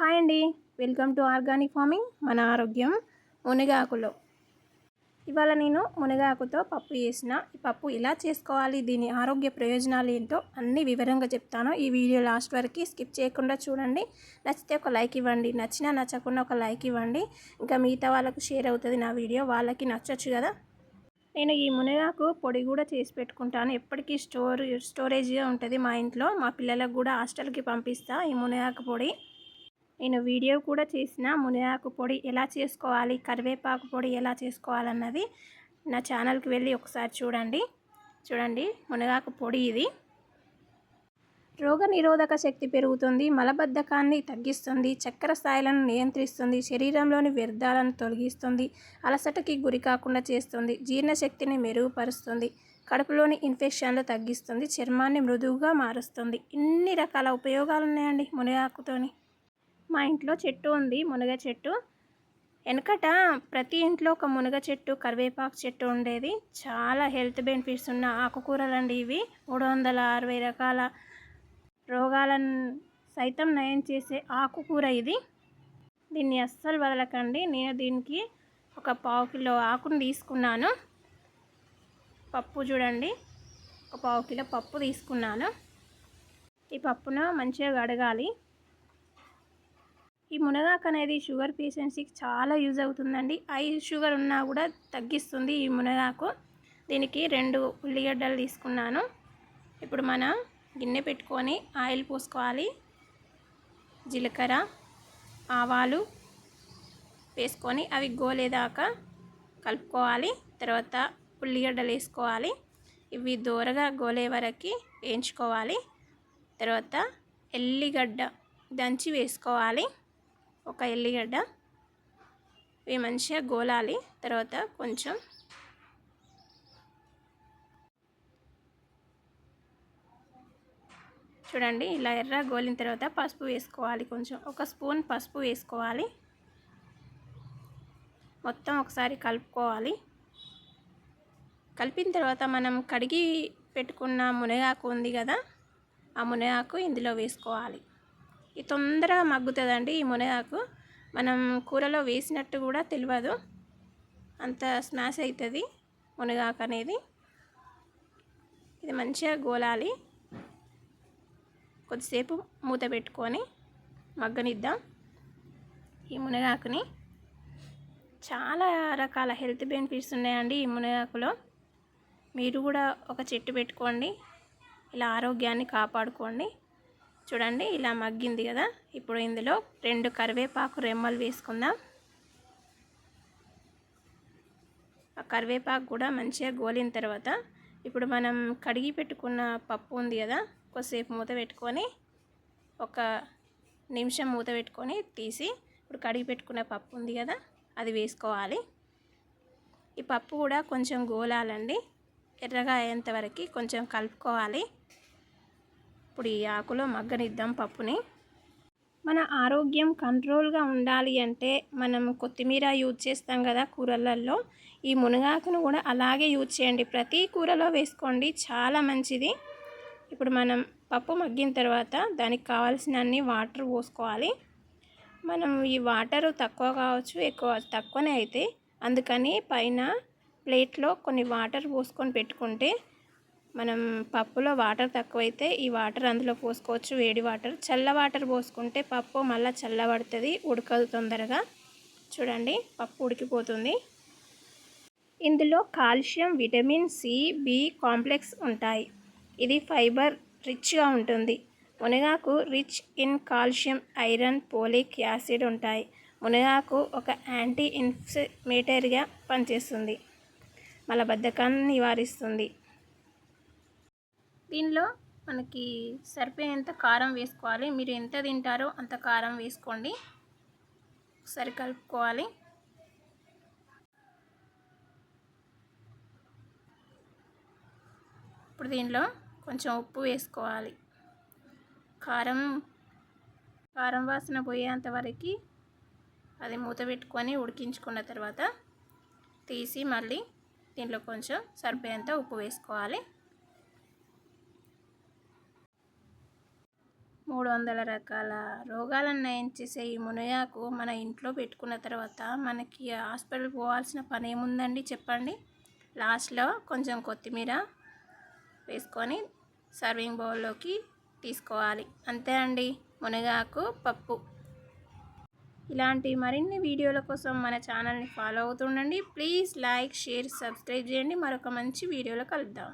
Hi అండి. Welcome to organic farming మన ఆరోగ్యం మునగాకులో. ఇవాళ నేను మునగాకుతో పప్పు చేసిన. ఈ పప్పు ఎలా చేసుకోవాలి దీని ఆరోగ్య ప్రయోజనాలు ఏంటో అన్ని వివరంగా చెప్తాను. ఈ వీడియో లాస్ట్ వరకు స్కిప్ చేయకుండా చూడండి. నచ్చితే ఒక లైక్ ఇవ్వండి. నచ్చినా నచ్చకుండా ఒక లైక్ ఇవ్వండి. ఇంకా మిగతా వాళ్ళకు షేర్ అవుతుంది నా వీడియో. వాళ్ళకి నచ్చచ్చు కదా. నేను ఈ మునగాకు పొడి కూడా చేసి పెట్టుకుంటాను. ఎప్పటికీ స్టోర్ స్టోరేజ్గా ఉంటుంది మా ఇంట్లో. మా పిల్లలకు కూడా హాస్టల్కి పంపిస్తా ఈ మునగాకు పొడి. నేను వీడియో కూడా చేసిన మునిగాకు పొడి ఎలా చేసుకోవాలి కరివేపాకు పొడి ఎలా చేసుకోవాలన్నది నా ఛానల్కి వెళ్ళి ఒకసారి చూడండి. చూడండి మునగాకు పొడి ఇది. రోగ నిరోధక శక్తి పెరుగుతుంది మలబద్ధకాన్ని తగ్గిస్తుంది చక్కెర స్థాయిలను నియంత్రిస్తుంది శరీరంలోని వ్యర్థాలను తొలగిస్తుంది అలసటకి గురి కాకుండా చేస్తుంది జీర్ణశక్తిని మెరుగుపరుస్తుంది కడుపులోని ఇన్ఫెక్షన్లు తగ్గిస్తుంది చర్మాన్ని మృదువుగా మారుస్తుంది. ఇన్ని రకాల ఉపయోగాలు ఉన్నాయండి మునగాకుతోని. మా ఇంట్లో చెట్టు ఉంది మునగ చెట్టు. వెనకట ప్రతి ఇంట్లో ఒక మునగ చెట్టు కరివేపాకు చెట్టు ఉండేది. చాలా హెల్త్ బెనిఫిట్స్ ఉన్న ఆకుకూరలండి ఇవి. మూడు వందల అరవై రకాల రోగాలను సైతం నయం చేసే ఆకుకూర ఇది. దీన్ని అస్సలు వదలకండి. నేను దీనికి ఒక పావు కిలో ఆకును తీసుకున్నాను. పప్పు చూడండి. ఒక పావు కిలో పప్పు తీసుకున్నాను. ఈ పప్పును మంచిగా కడగాలి. ఈ మునగాకు అనేది షుగర్ పేషెంట్స్కి చాలా యూజ్ అవుతుందండి. ఐ షుగర్ ఉన్నా కూడా తగ్గిస్తుంది ఈ మునగాకు. దీనికి రెండు ఉల్లిగడ్డలు తీసుకున్నాను. ఇప్పుడు మనం గిన్నె పెట్టుకొని ఆయిల్ పోసుకోవాలి. జీలకర్ర ఆవాలు వేసుకొని అవి గోలేదాకా కలుపుకోవాలి. తర్వాత ఉల్లిగడ్డలు వేసుకోవాలి. ఇవి దూరగా గోలే వరకు వేయించుకోవాలి. తర్వాత ఎల్లిగడ్డ దంచి వేసుకోవాలి. ఒక ఎల్లిగడ్డ. ఇవి మంచిగా గోలాలి. తర్వాత కొంచెం చూడండి ఇలా ఎర్ర గోలిన తర్వాత పసుపు వేసుకోవాలి కొంచెం. ఒక స్పూన్ పసుపు వేసుకోవాలి. మొత్తం ఒకసారి కలుపుకోవాలి. కలిపిన తర్వాత మనం కడిగి పెట్టుకున్న మునగాకు ఉంది కదా ఆ మునగాకు ఇందులో వేసుకోవాలి. ఇది తొందరగా మగ్గుతుందండి ఈ మునగాకు. మనం కూరలో వేసినట్టు కూడా తెలియదు అంత స్మాష్ అవుతుంది మునగాకు అనేది. ఇది మంచిగా గోలాలి. కొద్దిసేపు మూత పెట్టుకొని మగ్గనిద్దాం ఈ మునగాకుని. చాలా రకాల హెల్త్ బెనిఫిట్స్ ఉన్నాయండి ఈ మునగాకులో. మీరు కూడా ఒక చెట్టు పెట్టుకోండి. ఇలా ఆరోగ్యాన్ని కాపాడుకోండి. చూడండి ఇలా మగ్గింది కదా. ఇప్పుడు ఇందులో రెండు కరివేపాకు రెమ్మలు వేసుకుందాం. ఆ కరివేపాకు కూడా మంచిగా గోలిన తర్వాత ఇప్పుడు మనం కడిగి పెట్టుకున్న పప్పు ఉంది కదా కొద్దిసేపు మూత పెట్టుకొని ఒక నిమిషం మూత పెట్టుకొని తీసి ఇప్పుడు కడిగి పెట్టుకున్న పప్పు ఉంది కదా అది వేసుకోవాలి. ఈ పప్పు కూడా కొంచెం గోలాలండి ఎర్రగా అయ్యేంత వరకు కొంచెం కలుపుకోవాలి. ఇప్పుడు ఈ ఆకులో మగ్గనిద్దాం పప్పుని. మన ఆరోగ్యం కంట్రోల్గా ఉండాలి అంటే మనం కొత్తిమీర యూజ్ చేస్తాం కదా కూరలలో. ఈ మునగాకును కూడా అలాగే యూజ్ చేయండి. ప్రతి కూరలో వేసుకోండి. చాలా మంచిది. ఇప్పుడు మనం పప్పు మగ్గిన తర్వాత దానికి కావాల్సిన అన్ని వాటర్ పోసుకోవాలి. మనం ఈ వాటర్ తక్కువ కావచ్చు ఎక్కువ తక్కువనే అయితే. అందుకని పైన ప్లేట్లో కొన్ని వాటర్ పోసుకొని పెట్టుకుంటే మనం పప్పులో వాటర్ తక్కువైతే ఈ వాటర్ అందులో పోసుకోవచ్చు. వేడి వాటర్. చల్ల వాటర్ పోసుకుంటే పప్పు మళ్ళీ చల్లబడుతుంది ఉడకదు తొందరగా. చూడండి పప్పు ఉడికిపోతుంది. ఇందులో calcium vitamin C B complex ఉంటాయి. ఇది ఫైబర్ రిచ్గా ఉంటుంది. మునగాకు rich in calcium iron folic acid ఉంటాయి. మునగాకు ఒక యాంటీ ఇన్ఫ్లమేటరీగా పనిచేస్తుంది. మలబద్ధకాన్ని నివారిస్తుంది. దీనిలో మనకి సరిపోయేంత కారం వేసుకోవాలి. మీరు ఎంత తింటారో అంత కారం వేసుకోండి. ఒకసారి కలుపుకోవాలి. ఇప్పుడు దీనిలో కొంచెం ఉప్పు వేసుకోవాలి. కారం కారం వాసన పోయేంత వరకు అది మూత పెట్టుకొని ఉడికించుకున్న తర్వాత తీసి మళ్ళీ దీంట్లో కొంచెం సరిపోయేంత ఉప్పు వేసుకోవాలి. మూడు వందల రకాల రోగాలను నయం చేసే ఈ మునగాకు మన ఇంట్లో పెట్టుకున్న తర్వాత మనకి హాస్పిటల్ పోవాల్సిన పని ఏముందండి చెప్పండి? లాస్ట్లో కొంచెం కొత్తిమీర వేసుకొని సర్వింగ్ బౌల్లోకి తీసుకోవాలి. అంతే అండి మునగాకు పప్పు. ఇలాంటి మరిన్ని వీడియోల కోసం మన ఛానల్ని ఫాలో అవుతుండండి. ప్లీజ్ లైక్ షేర్ సబ్స్క్రైబ్ చేయండి. మరొక మంచి వీడియోలో కలుద్దాం.